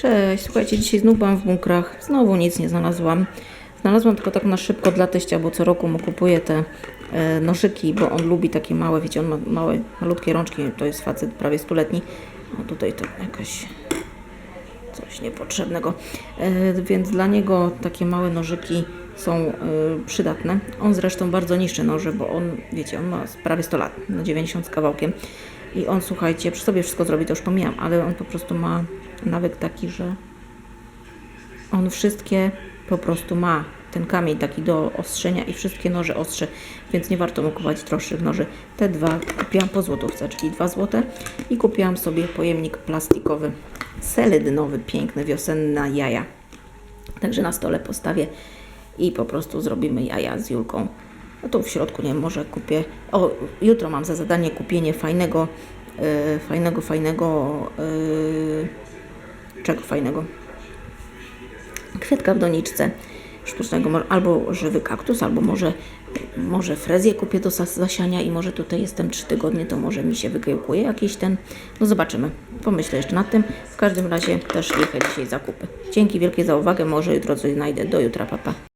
Cześć, słuchajcie, dzisiaj znów byłam w bunkrach, znowu nic nie znalazłam. Znalazłam tylko tak na szybko dla teścia, bo co roku mu kupuję te e, nożyki, bo on lubi takie małe, wiecie, on ma małe, malutkie rączki, to jest facet prawie stuletni. No tutaj to jakaś coś niepotrzebnego. E, więc dla niego takie małe nożyki są e, przydatne. On zresztą bardzo niszczy noże, bo on, wiecie, on ma prawie 100 lat, no 90 z kawałkiem. I on, słuchajcie, przy sobie wszystko zrobi, to już pomijam, ale on po prostu ma nawyk taki, że on wszystkie po prostu ma ten kamień taki do ostrzenia i wszystkie noże ostrze, więc nie warto mu kupować droższych noży. Te dwa kupiłam po złotówce, czyli dwa złote i kupiłam sobie pojemnik plastikowy, seledynowy, piękny, wiosenny jaja. Także na stole postawię i po prostu zrobimy jaja z Julką. No tu w środku, nie może kupię. O, jutro mam za zadanie kupienie fajnego, e, fajnego, fajnego. e, czego fajnego? Kwiatka w doniczce sztucznego, albo żywy kaktus, albo może, może frezję kupię do zas- zasiania i może tutaj jestem trzy tygodnie, to może mi się wykiełkuje jakiś ten. No zobaczymy. Pomyślę jeszcze nad tym. W każdym razie też jechę dzisiaj zakupy. Dzięki wielkie za uwagę. Może jutro coś znajdę. Do jutra, papa.